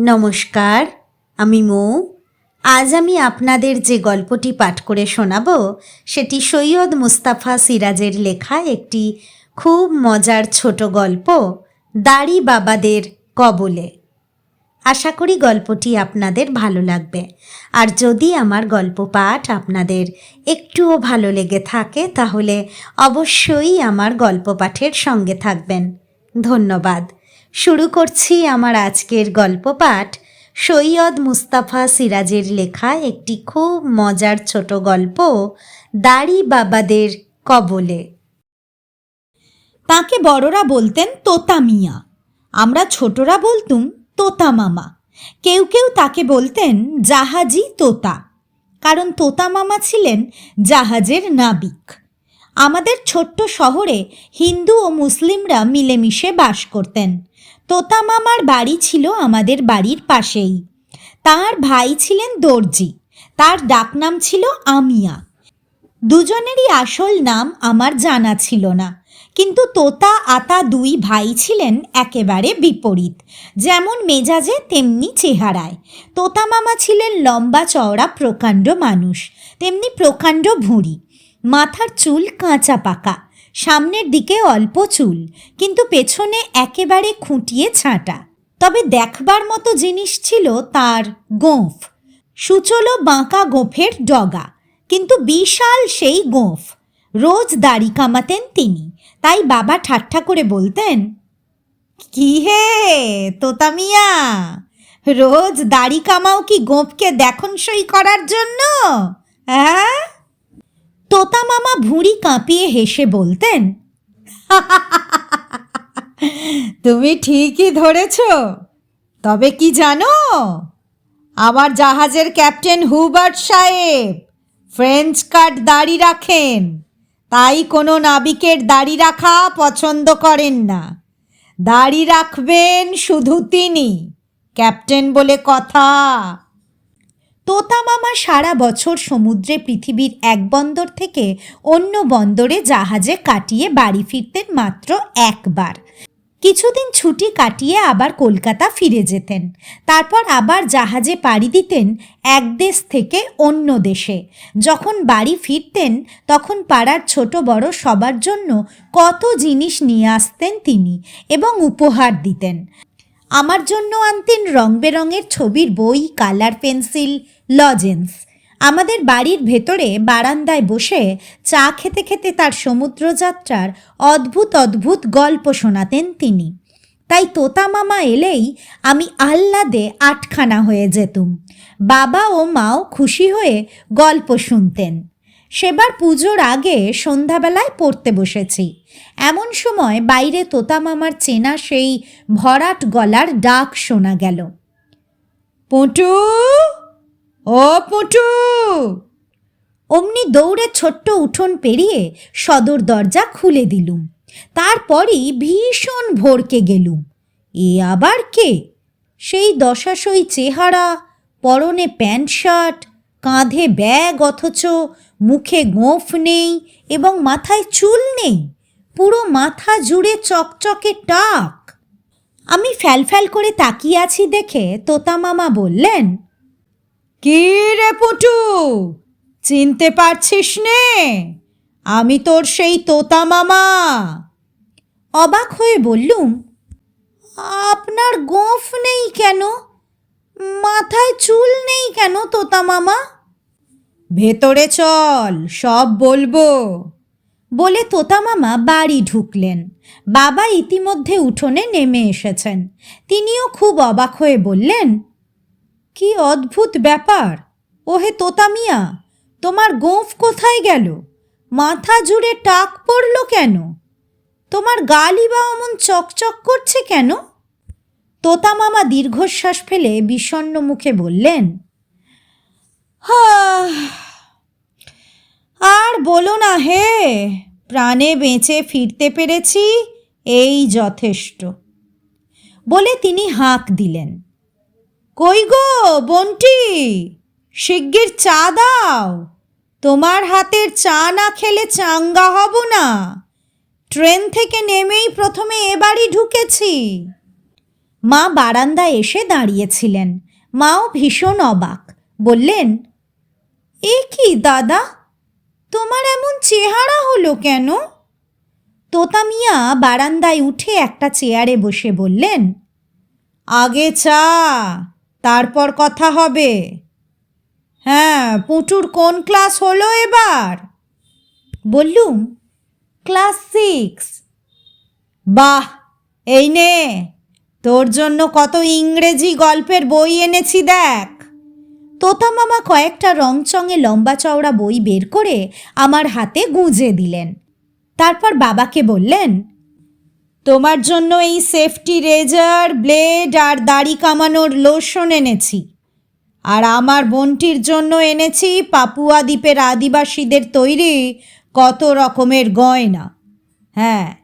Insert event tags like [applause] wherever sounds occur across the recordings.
নমস্কার, আমি মৌ। আজ আমি আপনাদের যে গল্পটি পাঠ করে শোনাব, সেটি সৈয়দ মুস্তাফা সিরাজের লেখা একটি খুব মজার ছোট গল্প, দাড়ি বাবাদের কবলে। আশা করি গল্পটি আপনাদের ভালো লাগবে। আর যদি আমার গল্প পাঠ আপনাদের একটুও ভালো লেগে থাকে, তাহলে অবশ্যই আমার গল্প পাঠের সঙ্গে থাকবেন। ধন্যবাদ। শুরু করছি আমার আজকের গল্প পাঠ। সৈয়দ মুস্তাফা সিরাজের লেখা একটি খুব মজার ছোট গল্প, দাড়ি বাবাদের কবলে। তাকে বড়রা বলতেন তোতা মিয়া। আমরা ছোটরা বলতুম তোতা মামা। কেউ কেউ তাকে বলতেন জাহাজি তোতা। কারণ তোতা মামা ছিলেন জাহাজের নাবিক। আমাদের ছোট্ট শহরে হিন্দু ও মুসলিমরা মিলেমিশে বাস করতেন। তোতা মামার বাড়ি ছিল আমাদের বাড়ির পাশেই। তার ভাই ছিলেন দর্জি, তার ডাকনাম ছিল আমিয়া। দুজনেরই আসল নাম আমার জানা ছিল না, কিন্তু তোতা আতা দুই ভাই ছিলেন একেবারে বিপরীত। যেমন মেজাজে, তেমনি চেহারায়। তোতা মামা ছিলেন লম্বা চওড়া প্রকাণ্ড মানুষ, তেমনি প্রকাণ্ড ভুঁড়ি। মাথার চুল কাঁচা পাকা, সামনের দিকে অল্প চুল, কিন্তু পেছনে একেবারে খুঁটিয়ে ছাঁটা। তবে দেখবার মতো জিনিস ছিল তার গোঁফ। সুচলো বাঁকা গোঁফের ডগা, কিন্তু বিশাল সেই গোঁফ। রোজ দাড়ি কামাতেন তিনি, তাই বাবা ঠাট্টা করে বলতেন, কি হে তোতা মিয়া, রোজ দাড়ি কামাও কি গোঁফকে দেখনসই করার জন্য? হ্যাঁ তোতা মামা ভুঁড়ি কাঁপিয়ে হেসে বলতেন, তুমি ঠিকই ধরেছ, তবে কি জানো? আমার জাহাজের ক্যাপ্টেন হুবার্ট সাহেব ফ্রেঞ্চ কাট দাড়ি রাখেন, তাই কোনো নাবিকের দাড়ি রাখা পছন্দ করেন না। দাড়ি রাখবেন শুধু তিনি, ক্যাপ্টেন বলে কথা। তোতা মামা সারা বছর সমুদ্রে পৃথিবীর এক বন্দর থেকে অন্য বন্দরে জাহাজে কাটিয়ে বাড়ি ফিরতেন মাত্র একবার। কিছুদিন ছুটি কাটিয়ে আবার কলকাতা ফিরে যেতেন। তারপর আবার জাহাজে পাড়ি দিতেন এক দেশ থেকে অন্য দেশে। যখন বাড়ি ফিরতেন, তখন পাড়ার ছোট বড় সবার জন্য কত জিনিস নিয়ে আসতেন তিনি এবং উপহার দিতেন। আমার জন্য আনতেন রং বেরঙের ছবির বই, কালার পেন্সিল, লজেন্স। আমাদের বাড়ির ভেতরে বারান্দায় বসে চা খেতে খেতে তার সমুদ্রযাত্রার অদ্ভুত অদ্ভুত গল্প শোনাতেন তিনি। তাই তোতা মামা এলেই আমি আহ্লাদে আটখানা হয়ে যেতুম। বাবা ও মাও খুশি হয়ে গল্প শুনতেন। সেবার পুজোর আগে সন্ধ্যাবেলায় পড়তে বসেছি। এমন সময় বাইরে তোতা মামার চেনা সেই ভরাট গলার ডাক শোনা গেল। পুটু! ও পুটু! অমনি দৌড়ে ছোট্ট উঠোন পেরিয়ে সদর দরজা খুলে দিলুম। তারপরই ভীষণ ভরকে গেলুম। এ আবার কে? সেই দশাশই চেহারা, পরনে প্যান্ট শার্ট, কাঁধে ব্যাগ অথচ মুখে গোঁফ নেই এবং মাথায় চুল নেই। পুরো মাথা জুড়ে চকচকে টাক। আমি ফ্যালফ্যাল করে তাকিয়ে আছি দেখে তোতা মামা বললেন, কি রে পুটু, চিনতে পারছিস নে? আমি তোর সেই তোতা মামা অবাক হয়ে বললুম, আপনার গোঁফ নেই কেন? মাথায় চুল নেই কেন তোতা মামা ভেতরে চল সব বলব। বলে তোতা মামা বাড়ি ঢুকলেন। বাবা ইতিমধ্যে উঠোনে নেমে এসেছেন। তিনিও খুব অবাক হয়ে বললেন কি অদ্ভুত ব্যাপার। ওহে তোতা মিয়া তোমার গোঁফ কোথায় গেল? মাথা জুড়ে টাক পড়ল কেন? তোমার গালি বা অমন চকচক করছে কেন? তোতা মামা দীর্ঘশ্বাস ফেলে বিষণ্ণ মুখে বললেন "হাহ, আর বলো না হে, প্রাণে বেঁচে ফিরতে পেরেছি, এই যথেষ্ট। বলে তিনি হাঁক দিলেন। কই গো, বন্টি, শিগগির চা দাও। তোমার হাতের চা না খেলে চাঙ্গা হব না। ট্রেন থেকে নেমেই প্রথমে এ বাড়ি ঢুকেছি। মা বারান্দায় এসে দাঁড়িয়েছিলেন। মাও ভীষণ অবাক। বললেন এ কি, দাদা? তোমার এমন চেহারা হলো কেন? তোতা মিয়া বারান্দায় উঠে একটা চেয়ারে বসে বললেন, আগে চা, তারপর কথা হবে। হ্যাঁ পুটুর কোন ক্লাস হলো এবার? বললুম, ক্লাস সিক্স। বাহ, এই নে, তোর জন্য কত ইংরেজি গল্পের বই এনেছি দেখ। তোতা মামা কয়েকটা রংচঙে লম্বা চওড়া বই বের করে আমার হাতে গুঁজে দিলেন। তারপর বাবাকে বললেন, তোমার জন্য এই সেফটি রেজার, ব্লেড আর দাড়ি কামানোর লোশন এনেছি। আর আমার বোনটির জন্য এনেছি পাপুয়া দ্বীপের আদিবাসীদের তৈরি কত রকমের গয়না। হ্যাঁ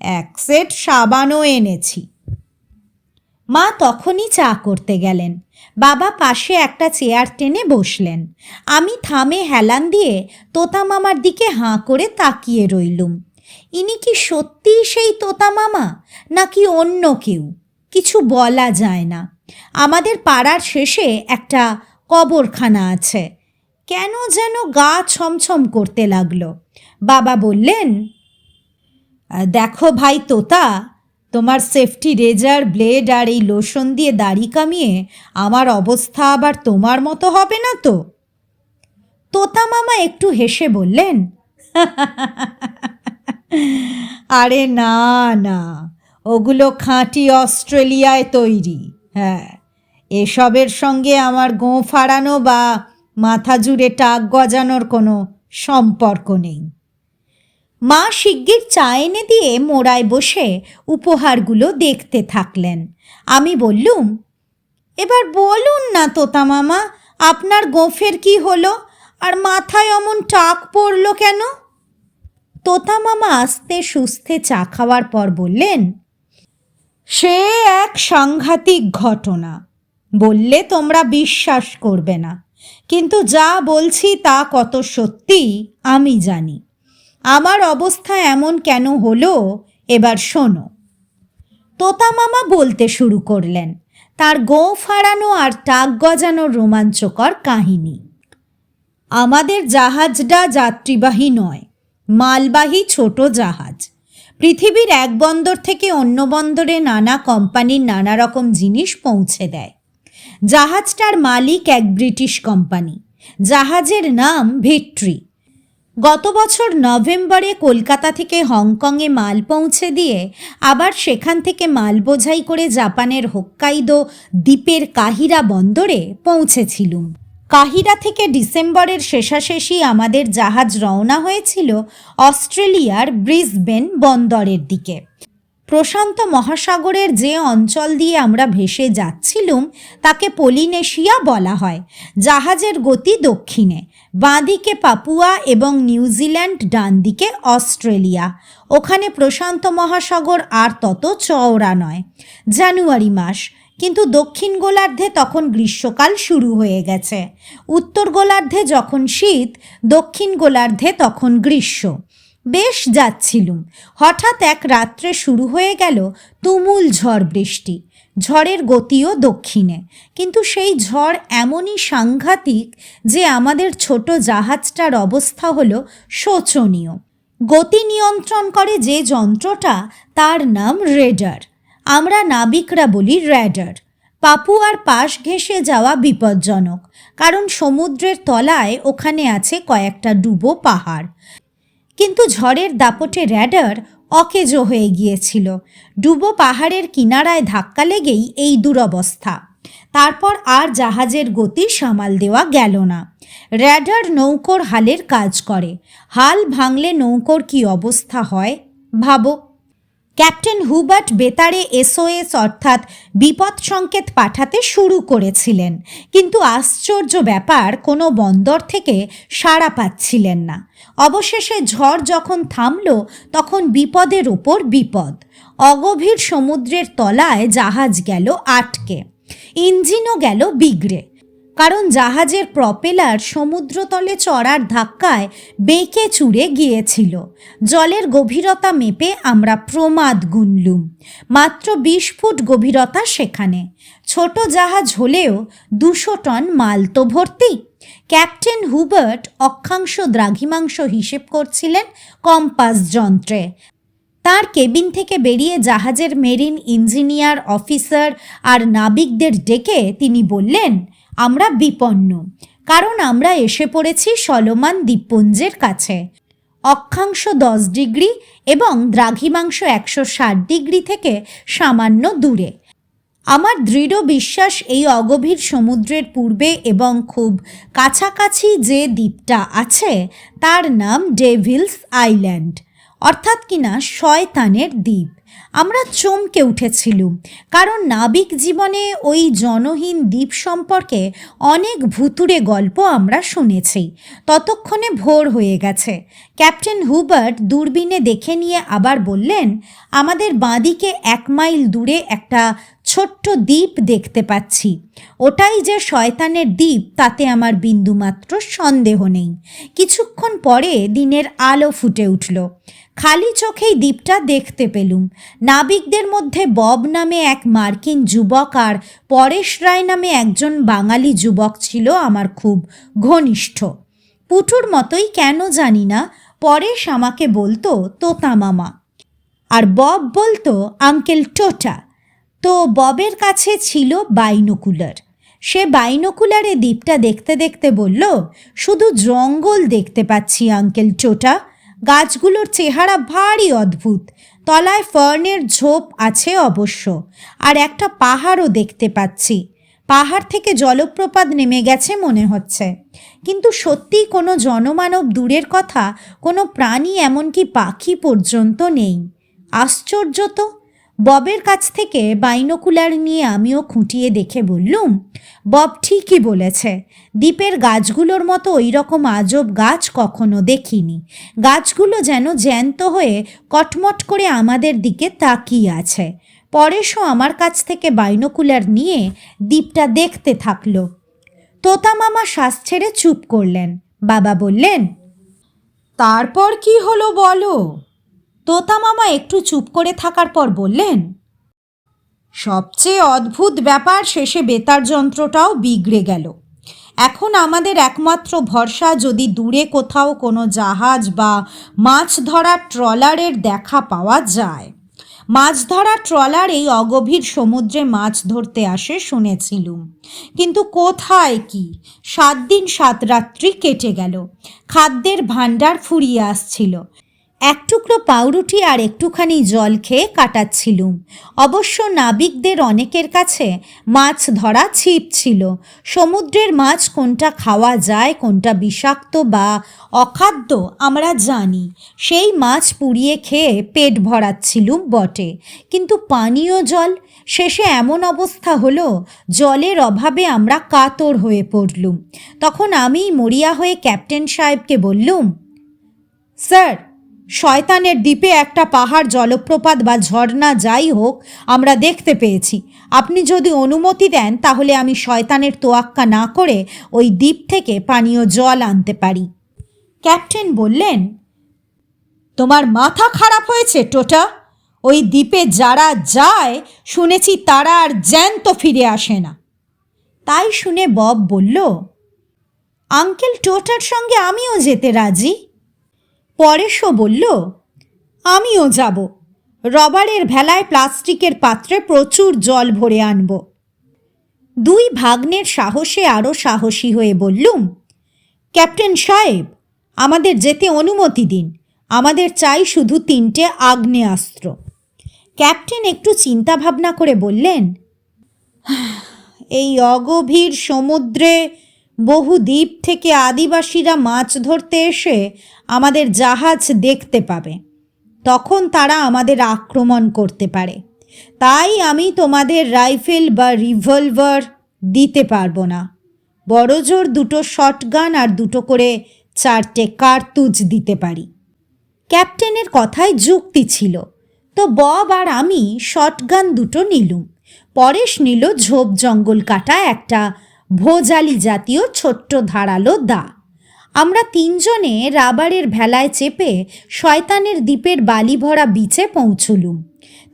এক সেট সাবানও এনেছি। মা তখনই চা করতে গেলেন। বাবা পাশে একটা চেয়ার টেনে বসলেন। আমি থামে হেলান দিয়ে তোতা মামার দিকে হাঁ করে তাকিয়ে রইলুম। ইনি কি সত্যিই সেই তোতা মামা নাকি অন্য কেউ? কিছু বলা যায় না। আমাদের পাড়ার শেষে একটা কবরখানা আছে। কেন যেন গা ছমছম করতে লাগল। বাবা বললেন দেখো ভাই তোতা তোমার সেফটি রেজার ব্লেড আর এই লোশন দিয়ে দাড়ি কামিয়ে আমার অবস্থা আবার তোমার মতো হবে না তো? তোতা মামা একটু হেসে বললেন, [laughs] আরে না না, ওগুলো খাঁটি অস্ট্রেলিয়ায় তৈরি হ্যাঁ এসবের সঙ্গে আমার গোঁ ফাড়ানো বা মাথা জুড়ে টাক গজানোর কোনো সম্পর্ক নেই। মা শিগগির চা এনে দিয়ে মোড়ায় বসে উপহারগুলো দেখতে থাকলেন। আমি বললুম, এবার বলুন না তোতা মামা, আপনার গোফের কি হলো? আর মাথায় অমন টাক পড়ল কেন? তোতা মামা আস্তে সুস্থে চা খাওয়ার পর বললেন, সে এক সাংঘাতিক ঘটনা। বললে তোমরা বিশ্বাস করবে না। কিন্তু যা বলছি তা কত সত্যি আমি জানি। আমার অবস্থা এমন কেন হলো? এবার শোনো। তোতা মামা বলতে শুরু করলেন, তার গোঁ ফাড়ানো আর টাক গজানোর রোমাঞ্চকর কাহিনী। আমাদের জাহাজটা যাত্রীবাহী নয়, মালবাহী ছোট জাহাজ। পৃথিবীর এক বন্দর থেকে অন্য বন্দরে নানা কোম্পানির নানা রকম জিনিস পৌঁছে দেয়। জাহাজটার মালিক এক ব্রিটিশ কোম্পানি, জাহাজের নাম ভিট্রি। গত বছর নভেম্বরে কলকাতা থেকে হংকংয়ে মাল পৌঁছে দিয়ে আবার সেখান থেকে মাল বোঝাই করে জাপানের হোক্কাইদো দ্বীপের কাহিরা বন্দরে পৌঁছেছিলুম। কাহিরা থেকে ডিসেম্বরের শেষাশেষি আমাদের জাহাজ রওনা হয়েছিল অস্ট্রেলিয়ার ব্রিসবেন বন্দরের দিকে। প্রশান্ত মহাসাগরের যে অঞ্চল দিয়ে আমরা ভেসে যাচ্ছিলুম, তাকে পলিনেশিয়া বলা হয়। জাহাজের গতি দক্ষিণে, বাঁদিকে পাপুয়া এবং নিউজিল্যান্ড ডান দিকে অস্ট্রেলিয়া। ওখানে প্রশান্ত মহাসাগর আর তত চওড়া নয়। জানুয়ারি মাস, কিন্তু দক্ষিণ গোলার্ধে তখন গ্রীষ্মকাল শুরু হয়ে গেছে। উত্তর গোলার্ধে যখন শীত, দক্ষিণ গোলার্ধে তখন গ্রীষ্ম। বেশ যাচ্ছিলুম। হঠাৎ এক রাত্রে শুরু হয়ে গেল তুমুল ঝড় বৃষ্টি। ঝড়ের গতিও দক্ষিণে। কিন্তু সেই ঝড় এমনই সাংঘাতিক যে আমাদের ছোট জাহাজটার অবস্থা হলো শোচনীয়। গতি নিয়ন্ত্রণ করে যে যন্ত্রটা তার নাম রেডার। আমরা নাবিকরা বলি র্যাডার পাপুয়ার পাশ ঘেঁষে যাওয়া বিপজ্জনক। কারণ সমুদ্রের তলায় ওখানে আছে কয়েকটা ডুবো পাহাড়। কিন্তু ঝড়ের দাপটে র্যাডার অকেজো হয়ে গিয়েছিল। ডুবো পাহাড়ের কিনারায় ধাক্কা লেগেই এই দুরবস্থা। তারপর আর জাহাজের গতি সামাল দেওয়া গেল না। র্যাডার নৌকোর হালের কাজ করে। হাল ভাঙলে নৌকোর কি অবস্থা হয়, ভাবো। ক্যাপ্টেন হুবার্ট বেতারে এসওএস অর্থাৎ বিপদ সংকেত পাঠাতে শুরু করেছিলেন। কিন্তু আশ্চর্য ব্যাপার, কোনো বন্দর থেকে সাড়া পাচ্ছিলেন না। অবশেষে ঝড় যখন থামল, তখন বিপদের ওপর বিপদ। অগভীর সমুদ্রের তলায় জাহাজ গেল আটকে, ইঞ্জিনও গেল বিগড়ে। কারণ জাহাজের প্রপেলার সমুদ্রতলে চড়ার ধাক্কায় বেঁকে চুড়ে গিয়েছিল। জলের গভীরতা মেপে আমরা প্রমাদ গুনলুম। মাত্র বিশ ফুট গভীরতা সেখানে। ছোট জাহাজ হলেও দুশো টন মাল তো ভর্তি। ক্যাপ্টেন হুবার্ট অক্ষাংশ দ্রাঘিমাংশ হিসেব করছিলেন কম্পাস যন্ত্রে। তার কেবিন থেকে বেরিয়ে জাহাজের মেরিন ইঞ্জিনিয়ার অফিসার আর নাবিকদের ডেকে তিনি বললেন, আমরা বিপন্ন, কারণ আমরা এসে পড়েছি সলমান দ্বীপপুঞ্জের কাছে। অক্ষাংশ দশ ডিগ্রি এবং দ্রাঘিমাংশ একশো ষাট ডিগ্রি থেকে সামান্য দূরে। আমার দৃঢ় বিশ্বাস এই অগভীর সমুদ্রের পূর্বে এবং খুব কাছাকাছি যে দ্বীপটা আছে, তার নাম ডেভিলস আইল্যান্ড। অর্থাৎ কিনা শয়তানের দ্বীপ। আমরা চমকে উঠেছিলুম, কারণ নাবিক জীবনে ওই জনহীন দ্বীপ সম্পর্কে অনেক ভুতুরে গল্প আমরা শুনেছি। ততক্ষণে ভোর হয়ে গেছে। ক্যাপ্টেন হুবার্ট দূরবীনে দেখে নিয়ে আবার বললেন, আমাদের বাঁদিকে এক মাইল দূরে একটা ছোট্ট দ্বীপ দেখতে পাচ্ছি। ওটাই যে শয়তানের দ্বীপ, তাতে আমার বিন্দুমাত্র সন্দেহ নেই। কিছুক্ষণ পরে দিনের আলো ফুটে উঠল। খালি চোখেই দ্বীপটা দেখতে পেলুম। নাবিকদের মধ্যে বব নামে এক মার্কিন যুবক আর পরেশ রায় নামে একজন বাঙালি যুবক ছিল আমার খুব ঘনিষ্ঠ। পুটুর মতোই কেন জানি না, পরেশ আমাকে বলতো, তোতা মামা। আর বব বলতো, আঙ্কেল টোটা। তো ববের কাছে ছিল বাইনোকুলার। সে বাইনোকুলারে দ্বীপটা দেখতে দেখতে বলল, শুধু জঙ্গল দেখতে পাচ্ছি, আঙ্কেল টোটা গাছগুলোর চেহারা ভারী অদ্ভুত। তলায় ফার্নের ঝোপ আছে অবশ্য। আর একটা পাহাড়ও দেখতে পাচ্ছি। পাহাড় থেকে জলপ্রপাত নেমে গেছে মনে হচ্ছে। কিন্তু সত্যিই কোনো জনমানব দূরের কথা, কোনো প্রাণী এমনকি পাখি পর্যন্ত নেই। আশ্চর্য তো। ববের কাছ থেকে বাইনোকুলার নিয়ে আমিও খুঁটিয়ে দেখে বললুম, বব ঠিকই বলেছে, দ্বীপের গাছগুলোর মতো ওই রকম আজব গাছ কখনো দেখিনি। গাছগুলো যেন জ্যান্ত হয়ে কটমট করে আমাদের দিকে তাকিয়ে আছে। পরেশও আমার কাছ থেকে বাইনোকুলার নিয়ে দ্বীপটা দেখতে থাকল। তোতা মামা শ্বাস ছেড়ে চুপ করলেন। বাবা বললেন, তারপর কি হলো বলো? তোতা মামা একটু চুপ করে থাকার পর বললেন, সবচেয়ে অদ্ভুত ব্যাপার শেষে বেতার যন্ত্রটাও বিগড়ে গেল। এখন আমাদের একমাত্র ভরসা যদি দূরে কোথাও কোনো জাহাজ বা মাছ ধরার ট্রলারের দেখা পাওয়া যায়। মাছ ধরা ট্রলার এই অগভীর সমুদ্রে মাছ ধরতে আসে শুনেছিলুম। কিন্তু কোথায় কি? সাত দিন সাত রাত্রি কেটে গেল। খাদ্যের ভাণ্ডার ফুরিয়ে আসছিল। এক টুকরো পাউরুটি আর একটুখানি জল খেয়ে কাটাচ্ছিলুম। অবশ্য নাবিকদের অনেকের কাছে মাছ ধরা ছিপ ছিল। সমুদ্রের মাছ কোনটা খাওয়া যায়, কোনটা বিষাক্ত বা অখাদ্য আমরা জানি। সেই মাছ পুড়িয়ে খেয়ে পেট ভরাচ্ছিলুম বটে। কিন্তু পানীয় জল? শেষে এমন অবস্থা হলো, জলের অভাবে আমরা কাতর হয়ে পড়লুম। তখন আমি মরিয়া হয়ে ক্যাপ্টেন সাহেবকে বললুম, স্যার শয়তানের দ্বীপে একটা পাহাড়, জলপ্রপাত বা ঝর্ণা যাই হোক, আমরা দেখতে পেয়েছি। আপনি যদি অনুমতি দেন, তাহলে আমি শয়তানের তোয়াক্কা না করে ওই দ্বীপ থেকে পানীয় জল আনতে পারি। ক্যাপ্টেন বললেন, তোমার মাথা খারাপ হয়েছে, টোটা। ওই দ্বীপে যারা যায়, শুনেছি তারা আর জ্যান্ত ফিরে আসে না। তাই শুনে বব বলল, আঙ্কেল, টোটার সঙ্গে আমিও যেতে রাজি? পরেশও বলল, আমিও যাব। রবারের ভেলায় প্লাস্টিকের পাত্রে প্রচুর জল ভরে আনব দুই ভাগ্নের সাহসে আরও সাহসী হয়ে বললুম, ক্যাপ্টেন সাহেব, আমাদের যেতে অনুমতি দিন। আমাদের চাই শুধু তিনটে আগ্নেয়াস্ত্র ক্যাপ্টেন একটু চিন্তা ভাবনা করে বললেন, এই অগভীর সমুদ্রে বহু দ্বীপ থেকে আদিবাসীরা মাছ ধরতে এসে আমাদের জাহাজ দেখতে পাবে। তখন তারা আমাদের আক্রমণ করতে পারে। তাই আমি তোমাদের রাইফেল বা রিভলভার দিতে পারব না। বড়জোর দুটো শটগান আর দুটো করে চারটে কার্তুজ দিতে পারি। ক্যাপ্টেনের কথায় যুক্তি ছিল। তো বব আর আমি শটগান দুটো নিলুম। পরেশ নিল ঝোপ জঙ্গল কাটা একটা ভোজালি জাতীয় ছোট্ট ধারালো দা। আমরা তিনজনে রাবারের ভেলায় চেপে শয়তানের দ্বীপের বালি ভরা বিচে পৌঁছলুম।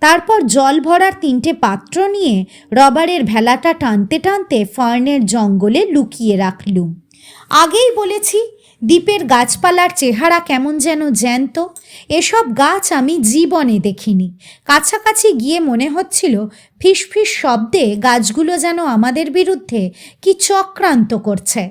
তারপর জল ভরার তিনটে পাত্র নিয়ে রবারের ভেলাটা টানতে টানতে ফার্নের জঙ্গলে লুকিয়ে রাখলুম। আগেই বলেছি দ্বীপের গাছপালার চেহারা কেমন যেন জ্যান্ত, এসব গাছ আমি জীবনে দেখিনি। কাছাকাছি গিয়ে মনে হচ্ছিল ফিসফিস শব্দে গাছগুলো যেন আমাদের বিরুদ্ধে কি চক্রান্ত করছে।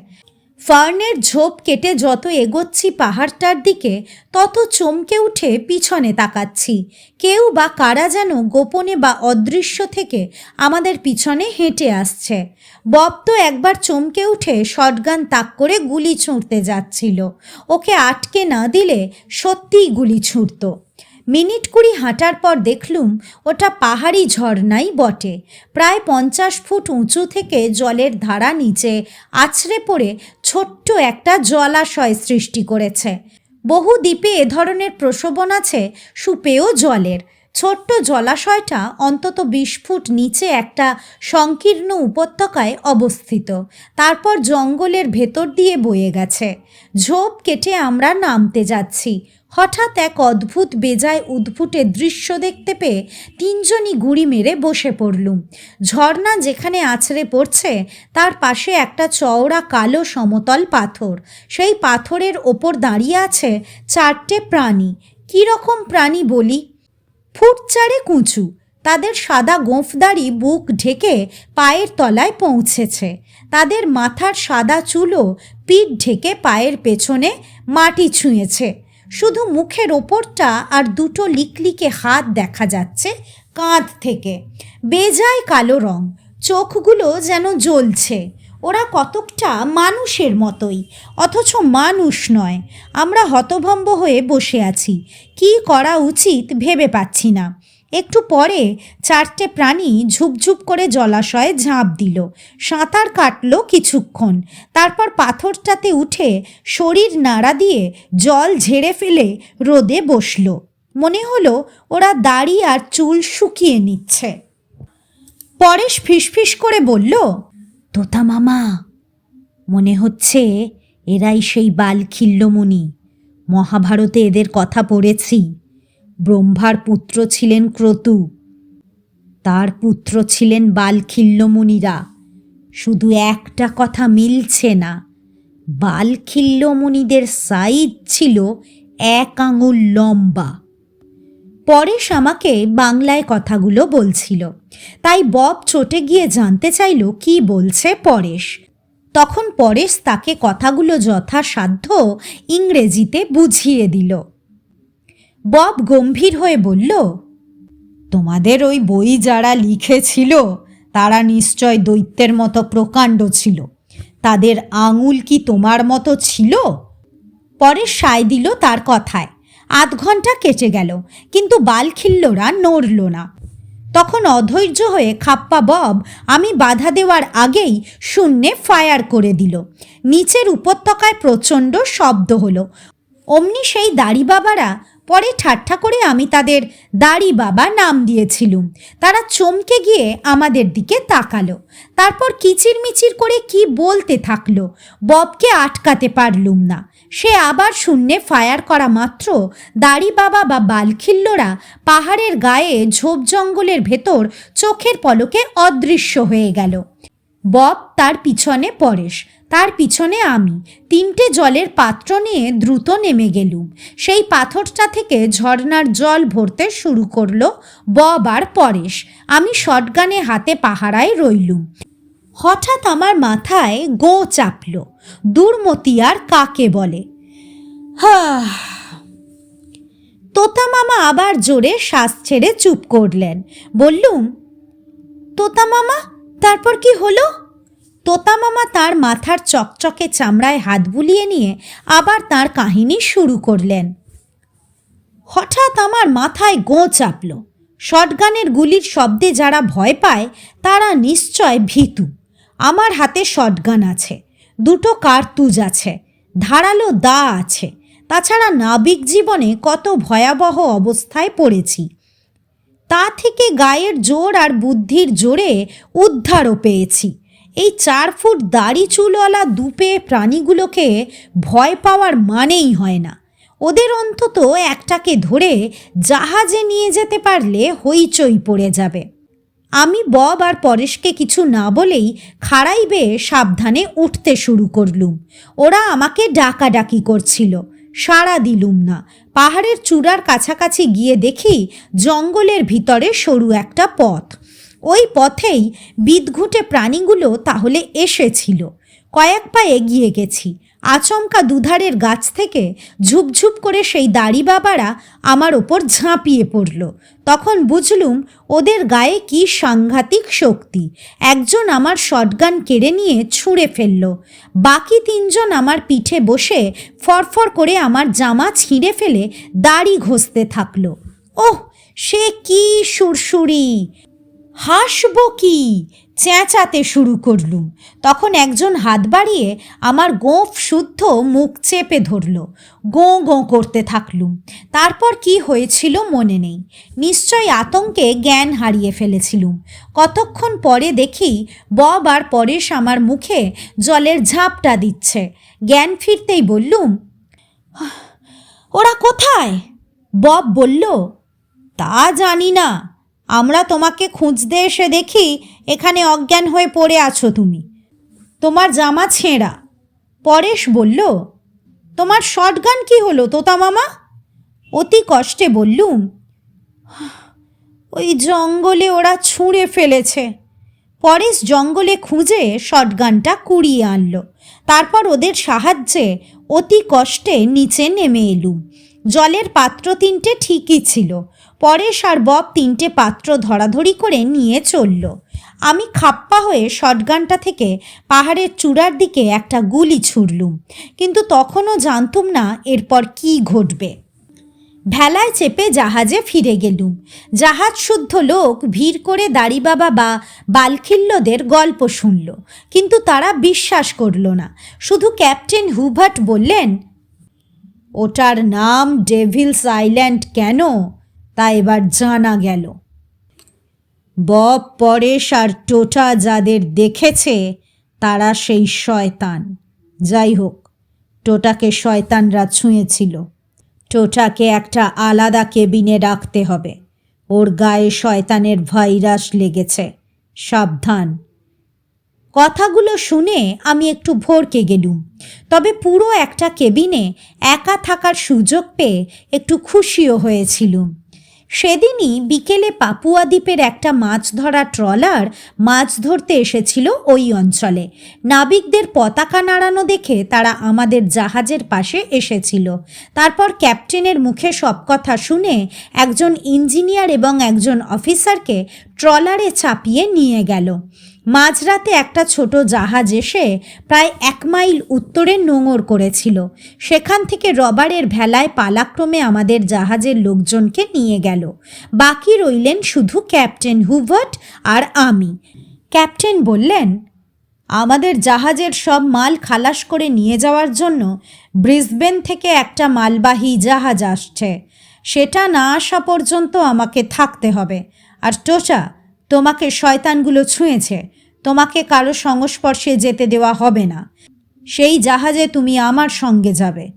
ফার্নের ঝোপ কেটে যত এগোচ্ছি পাহাড়টার দিকে, তত চমকে উঠে পিছনে তাকাচ্ছি। কেউ বা কারা যেন গোপনে বা অদৃশ্য থেকে আমাদের পিছনে হেঁটে আসছে। বব তো একবার চমকে উঠে শটগান তাক করে গুলি ছুঁড়তে যাচ্ছিল। ওকে আটকে না দিলে সত্যিই গুলি ছুঁড়ত। মিনিট কুড়ি হাঁটার পর দেখলুম ওটা পাহাড়ি ঝর্ণাই বটে। প্রায় পঞ্চাশ ফুট উঁচু থেকে জলের ধারা নিচে আছড়ে পড়ে ছোট্ট একটা জলাশয় সৃষ্টি করেছে। বহু দ্বীপে এ ধরনের প্রসবন আছে, সুপেয় জলের। ছোট্ট জলাশয়টা অন্তত বিশ ফুট নিচে একটা সংকীর্ণ উপত্যকায় অবস্থিত। তারপর জঙ্গলের ভেতর দিয়ে বয়ে গেছে। ঝোপ কেটে আমরা নামতে যাচ্ছি। হঠাৎ এক অদ্ভুত বেজায় উদ্ভুটের দৃশ্য দেখতে পেয়ে তিনজনই গুঁড়ি মেরে বসে পড়লুম। ঝর্ণা যেখানে আছড়ে পড়ছে, তার পাশে একটা চওড়া কালো সমতল পাথর। সেই পাথরের ওপর দাঁড়িয়ে আছে চারটে প্রাণী। কী রকম প্রাণী বলি? ফুট চারে কুঁচু। তাদের সাদা গোঁফদারি বুক ঢেকে পায়ের তলায় পৌঁছেছে। তাদের মাথার সাদা চুলও পিঠ ঢেকে পায়ের পেছনে মাটি ছুঁয়েছে। শুধু মুখের ওপরটা আর দুটো লিকলিকে হাত দেখা যাচ্ছে কাঁধ থেকে। বেজায় কালো রং, চোখগুলো যেন জ্বলছে। ওরা কতকটা মানুষের মতোই, অথচ মানুষ নয়। আমরা হতভম্ব হয়ে বসে আছি। কি করা উচিত ভেবে পাচ্ছি না। একটু পরে চারটে প্রাণী ঝুপঝুপ করে জলাশয়ে ঝাঁপ দিল। সাঁতার কাটলো কিছুক্ষণ। তারপর পাথরটাতে উঠে শরীর নাড়া দিয়ে জল ঝেড়ে ফেলে রোদে বসল। মনে হলো ওরা দাড়ি আর চুল শুকিয়ে নিচ্ছে। পরেশ ফিসফিস করে বলল, তোতা মামা, মনে হচ্ছে এরাই সেই বালখিল্যমণি। মহাভারতে এদের কথা পড়েছি। ব্রহ্মার পুত্র ছিলেন ক্রতু। তার পুত্র ছিলেন বালখিল্যমুনিরা। শুধু একটা কথা মিলছে না, বালখিল্যমুনিদের সাইজ ছিল এক আঙুল লম্বা। পরেশ আমাকে বাংলায় কথাগুলো বলছিল। তাই বব চটে গিয়ে জানতে চাইল, কি বলছে পরেশ? তখন পরেশ তাকে কথাগুলো যথাসাধ্য ইংরেজিতে বুঝিয়ে দিল। বব গম্ভীর হয়ে বলল, তোমাদের ওই বই যারা লিখেছিল, তারা নিশ্চয় দৈত্যের মতো প্রকাণ্ড ছিল। তাদের আঙুল কি তোমার মতো ছিল? পরে সায় দিল তার কথায়। আধ ঘণ্টা কেটে গেল, কিন্তু বালখিল্যরা নড়ল না। তখন অধৈর্য হয়ে খাপ্পা বব আমি বাধা দেওয়ার আগেই শূন্যে ফায়ার করে দিল। নিচের উপত্যকায় প্রচণ্ড শব্দ হলো। অমনি সেই দাড়ি বাবারা পরে ঠাট্টা করে আমি তাদের দাড়ি বাবা নাম দিয়েছিলুম। তারা চমকে গিয়ে আমাদের দিকে তাকালো। তারপর কিচিরমিচির করে কি বলতে থাকল, ববকে আটকাতে পারলুম না। সে আবার শূন্যে ফায়ার করা মাত্র দাড়ি বাবা বা বালখিল্যরা পাহাড়ের গায়ে ঝোপ জঙ্গলের ভেতর চোখের পলকে অদৃশ্য হয়ে গেল। বব তার পিছনে পরেশ তার পিছনে আমি তিনটে জলের পাত্র নিয়ে দ্রুত নেমে গেলুম। সেই পাথরটা থেকে ঝর্ণার জল ভরতে শুরু করল বব আর পরেশ। আমি শটগানে হাতে পাহারায় রইলুম। হঠাৎ আমার মাথায় গো চাপল। দুর্মতি আর কাকে বলে? হা তোতা মামা আবার জোরে শ্বাস ছেড়ে চুপ করলেন। বললুম, তোতা মামা, তারপর কি হলো? তোতা মামা তার মাথার চকচকে চামড়ায় হাত বুলিয়ে নিয়ে আবার তার কাহিনী শুরু করলেন। হঠাৎ আমার মাথায় গোঁ চাপল। শটগানের গুলির শব্দে যারা ভয় পায়, তারা নিশ্চয় ভীতু। আমার হাতে শটগান আছে, দুটো কার্তুজ আছে, ধারালো দা আছে। তাছাড়া নাবিক জীবনে কত ভয়াবহ অবস্থায় পড়েছি। তা থেকে গায়ের জোর আর বুদ্ধির জোরে উদ্ধারও পেয়েছি। এই চার ফুট দাড়ি চুলওয়ালা দুপে প্রাণীগুলোকে ভয় পাওয়ার মানেই হয় না। ওদের অন্তত একটাকে ধরে জাহাজে নিয়ে যেতে পারলে হইচই পড়ে যাবে। আমি বব আর পরেশকে কিছু না বলেই খাড়াই বেয়ে সাবধানে উঠতে শুরু করলুম। ওরা আমাকে ডাকাডাকি করছিল। সাড়া দিলুম না। পাহাড়ের চূড়ার কাছাকাছি গিয়ে দেখি জঙ্গলের ভিতরে সরু একটা পথ। ওই পথেই বিদঘুটে প্রাণীগুলো তাহলে এসেছিল। কয়েক পা এগিয়ে গেছি। আচমকা দুধারের গাছ থেকে ঝুপঝুপ করে সেই দাড়ি বাবারা আমার ওপর ঝাঁপিয়ে পড়ল। তখন বুঝলুম ওদের গায়ে কি সাংঘাতিক শক্তি। একজন আমার শটগান কেড়ে নিয়ে ছুঁড়ে ফেলল। বাকি তিনজন আমার পিঠে বসে ফরফর করে আমার জামা ছিঁড়ে ফেলে দাড়ি ঘষতে থাকল। ওহ, সে কি সুরসুরি! হাসবো কি? চেঁচাতে শুরু করলুম। তখন একজন হাত বাড়িয়ে আমার গোঁফ শুদ্ধ মুখ চেপে ধরল। গোঁ গোঁ করতে থাকলুম। তারপর কি হয়েছিল মনে নেই। নিশ্চয় আতঙ্কে জ্ঞান হারিয়ে ফেলেছিলুম। কতক্ষণ পরে দেখি বব আর পরেশ আমার মুখে জলের ঝাপটা দিচ্ছে। জ্ঞান ফিরতেই বললুম ওরা কোথায়? বব বলল, তা জানি না। আমরা তোমাকে খুঁজতে এসে দেখি এখানে অজ্ঞান হয়ে পড়ে আছো তুমি। তোমার জামা ছেঁড়া। পরেশ বলল, তোমার শটগান কি হলো তোতা মামা? অতি কষ্টে বললুম, ওই জঙ্গলে ওরা ছুঁড়ে ফেলেছে। পরেশ জঙ্গলে খুঁজে শটগানটা কুড়িয়ে আনলো। তারপর ওদের সাহায্যে অতি কষ্টে নিচে নেমে এলুম। জলের পাত্র তিনটে ঠিকই ছিল। পরেশ আর বব তিনটে পাত্র ধরাধরি করে নিয়ে চলল। আমি খাপ্পা হয়ে শটগানটা থেকে পাহাড়ের চূড়ার দিকে একটা গুলি ছুড়লুম। কিন্তু তখনও জানতুম না এরপর কি ঘটবে। ভেলায় চেপে জাহাজে ফিরে গেলুম। জাহাজ শুদ্ধ লোক ভিড় করে দাড়িবাবা বা বালখিল্যদের গল্প শুনল। কিন্তু তারা বিশ্বাস করল না। শুধু ক্যাপ্টেন হুভার্ট বললেন, ওটার নাম ডেভিলস আইল্যান্ড কেন? তা এবার জানা গেল। বব পরেশ আর টোটা যাদের দেখেছে, তারা সেই শয়তান। যাই হোক, টোটাকে শয়তানরা ছুঁয়েছিল। টোটাকে একটা আলাদা কেবিনে রাখতে হবে। ওর গায়ে শয়তানের ভাইরাস লেগেছে। সাবধান। কথাগুলো শুনে আমি একটু ভরকে গেলুম। তবে পুরো একটা কেবিনে একা থাকার সুযোগ পেয়ে একটু খুশিও হয়েছিলুম। সেদিনই বিকেলে পাপুয়া দ্বীপের একটা মাছ ধরা ট্রলার মাছ ধরতে এসেছিল ওই অঞ্চলে। নাবিকদের পতাকা নাড়ানো দেখে তারা আমাদের জাহাজের পাশে এসেছিল। তারপর ক্যাপ্টেনের মুখে সব কথা শুনে একজন ইঞ্জিনিয়ার এবং একজন অফিসারকে ট্রলারে চাপিয়ে নিয়ে গেল। মাঝরাতে একটা ছোট জাহাজ এসে প্রায় এক মাইল উত্তরে নোঙর করেছিল। সেখান থেকে রবারের ভেলায় পালাক্রমে আমাদের জাহাজের লোকজনকে নিয়ে গেল। বাকি রইলেন শুধু ক্যাপ্টেন হুভার্ট আর আমি। ক্যাপ্টেন বললেন, আমাদের জাহাজের সব মাল খালাস করে নিয়ে যাওয়ার জন্য ব্রিসবেন থেকে একটা মালবাহী জাহাজ আসছে। সেটা না আসা পর্যন্ত আমাকে থাকতে হবে। আর টোচা তোমাকে শয়তানগুলো ছুঁয়েছে। তোমাকে কারও সংস্পর্শে যেতে দেওয়া হবে না। সেই জাহাজে তুমি আমার সঙ্গে যাবে।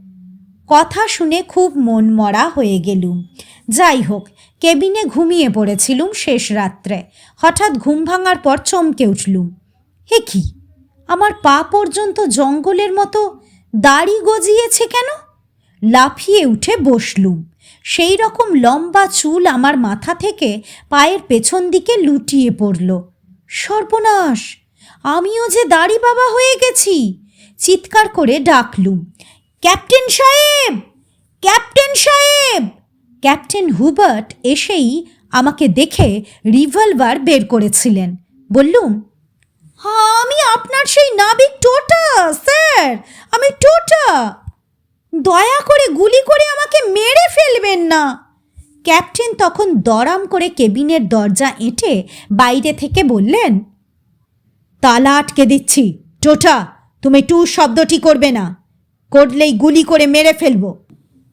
কথা শুনে খুব মন মরা হয়ে গেলুম। যাই হোক, কেবিনে ঘুমিয়ে পড়েছিলুম শেষ রাত্রে। হঠাৎ ঘুম ভাঙার পর চমকে উঠলুম। হে কি? আমার পা পর্যন্ত জঙ্গলের মতো দাড়ি গজিয়েছে কেন? লাফিয়ে উঠে বসলুম। সেই রকম লম্বা চুল আমার মাথা থেকে পায়ের পেছন দিকে লুটিয়ে পড়ল। সর্বনাশ! আমিও যে দাড়ি বাবা হয়ে গেছি! চিৎকার করে ডাকলুম, ক্যাপ্টেন সাহেব! ক্যাপ্টেন সাহেব! ক্যাপ্টেন হুবার্ট এসেই আমাকে দেখে রিভলভার বের করেছিলেন। বললুম হ্যাঁ আমি আপনার সেই নাবিক টোটা, স্যার! আমি টোটা! দয়া করে গুলি করে আমাকে মেরে ফেলবেন না! ক্যাপ্টেন তখন দরাম করে কেবিনের দরজা এঁটে বাইরে থেকে বললেন তালা আটকে দিচ্ছি। টোটা, তুমি টু শব্দটি করবে না। করলেই গুলি করে মেরে ফেলব।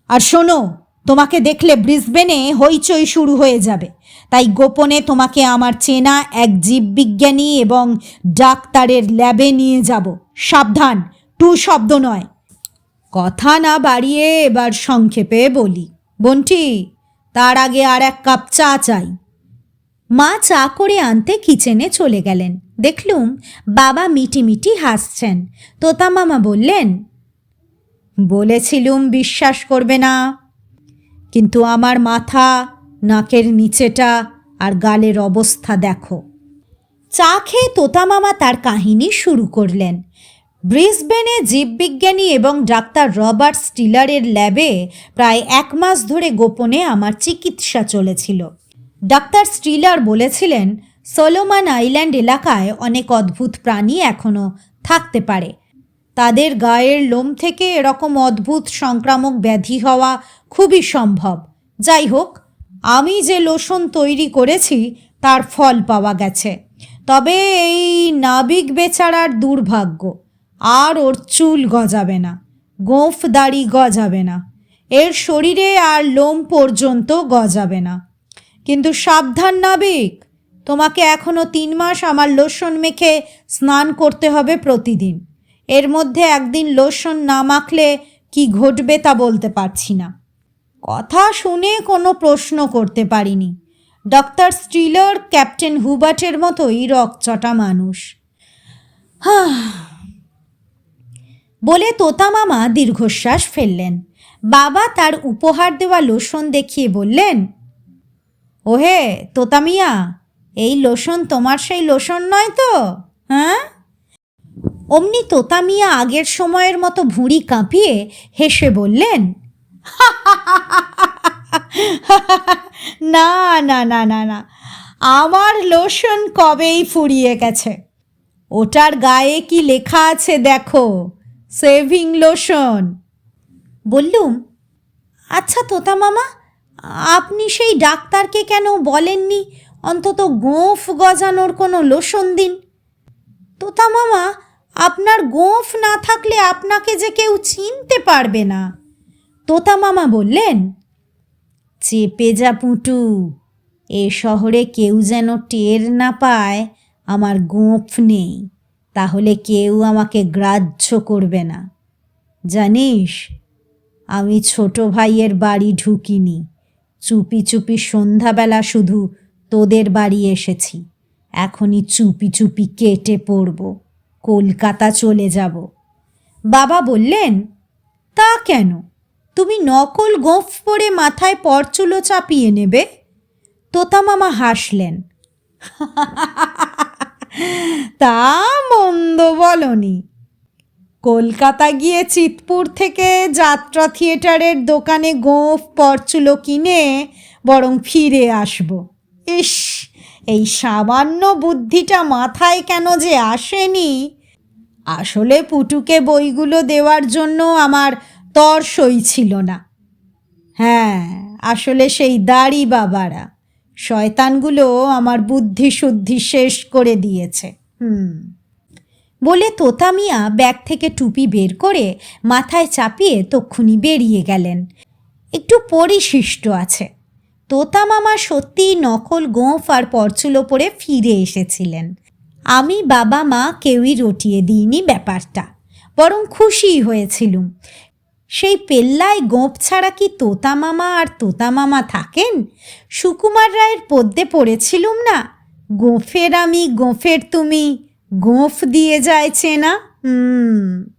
আর শোনো, তোমাকে দেখলে ব্রিসবেনে হইচই শুরু হয়ে যাবে। তাই গোপনে তোমাকে আমার চেনা এক জীববিজ্ঞানী এবং ডাক্তারের ল্যাবে নিয়ে যাব। সাবধান, টু শব্দ নয়। কথা না বাড়িয়ে এবার সংক্ষেপে বলি। বন্টি তার আগে আর এক কাপ চা চাই। মা চা করে আনতে কিচেনে চলে গেলেন। দেখলুম বাবা মিটি মিটি হাসছেন। তোতা মামা বললেন, বলেছিলুম বিশ্বাস করবে না, কিন্তু আমার মাথা, নাকের নিচেটা আর গালের অবস্থা দেখো। চা খেয়ে তোতা মামা তার কাহিনী শুরু করলেন। ব্রিসবেনে জীববিজ্ঞানী এবং ডাক্তার রবার্ট স্টিলারের ল্যাবে প্রায় এক মাস ধরে গোপনে আমার চিকিৎসা চলেছিল। ডাক্তার স্টিলার বলেছিলেন, সলোমান আইল্যান্ড এলাকায় অনেক অদ্ভুত প্রাণী এখনও থাকতে পারে। তাদের গায়ের লোম থেকে এরকম অদ্ভুত সংক্রামক ব্যাধি হওয়া খুবই সম্ভব। যাই হোক, আমি যে লোশন তৈরি করেছি, তার ফল পাওয়া গেছে। তবে এই নাবিক বেচারার দুর্ভাগ্য। আর ওর চুল গজাবে না, গোঁফ দাড়ি গজাবে না, এর শরীরে আর লোম পর্যন্ত গজাবে না। কিন্তু সাবধান নাবিক, তোমাকে এখনও তিন মাস আমার লোশন মেখে স্নান করতে হবে প্রতিদিন। এর মধ্যে একদিন লোশন না মাখলে কি ঘটবে তা বলতে পারছি না। কথা শুনে কোনো প্রশ্ন করতে পারিনি। ডক্টর স্টিলার ক্যাপ্টেন হুবার্টের মতোই রকচটা মানুষ। হাহ বলে তোতা মামা দীর্ঘশ্বাস ফেললেন। বাবা তার উপহার দেওয়া লোশন দেখিয়ে বললেন, ওহে তোতা মিয়া এই লোশন তোমার সেই লোশন নয় তো হ্যাঁ? অমনি তোতা মিয়া আগের সময়ের মতো ভুঁড়ি কাঁপিয়ে হেসে বললেন, না না না না না, আমার লোশন কবেই ফুরিয়ে গেছে? ওটার গায়ে কি লেখা আছে দেখো? Shaving lotion. বললুম আচ্ছা তোতা মামা, আপনি সেই ডাক্তারকে কেন বলেননি? অন্তত গোঁফ গজানোর কোনো লোশন দিন। তোতা মামা, আপনার গোঁফ না থাকলে আপনাকে যে কেউ চিনতে পারবে না। তোতা মামা বললেন, চেপে যা পুটু, এ শহরে কেউ যেন টের না পায়, আমার গোঁফ নেই। তাহলে কেউ আমাকে গ্রাহ্য করবে না। জানিস, আমি ছোট ভাইয়ের বাড়ি ঢুকিনি। চুপি চুপি সন্ধ্যাবেলা শুধু তোদের বাড়ি এসেছি। এখনই চুপি চুপি কেটে পড়ব, কলকাতা চলে যাব। বাবা বললেন, তা কেন? তুমি নকল গোঁফ পরে মাথায় পরচুলো চাপিয়ে নেবে? তোতা মামা হাসলেন। [laughs] তা মন্দ বলনি। কলকাতা গিয়ে চিতপুর থেকে যাত্রা থিয়েটারের দোকানে গোঁফ পরচুলো কিনে বরং ফিরে আসব। ইস, এই সামান্য বুদ্ধিটা মাথায় কেন যে আসেনি? আসলে পুটুকে বইগুলো দেওয়ার জন্য আমার তর সই ছিল না। হ্যাঁ আসলে সেই দাড়ি বাবারা। শয়তানগুলো আমার বুদ্ধি শুদ্ধি শেষ করে দিয়েছে। হুম। বলে তোতা মিয়া ব্যাগ থেকে টুপি বের করে মাথায় চাপিয়ে তক্ষুনি বেরিয়ে গেলেন। একটু পরিশিষ্ট আছে। তোতা মামা সত্যিই নকল গোঁফ আর পরচুলো পরে ফিরে এসেছিলেন। আমি বাবা মা কেউই রটিয়ে দিইনি ব্যাপারটা। বরং খুশি হয়েছিলুম। সেই পেল্লায় গোঁপ ছাড়া কি তোতা মামা আর তোতা মামা থাকেন? সুকুমার রায়ের পদ্যে পড়েছিলুম না? গোঁফের আমি, গোঁফের তুমি, গোঁফ দিয়ে যায় চেনা? হুম।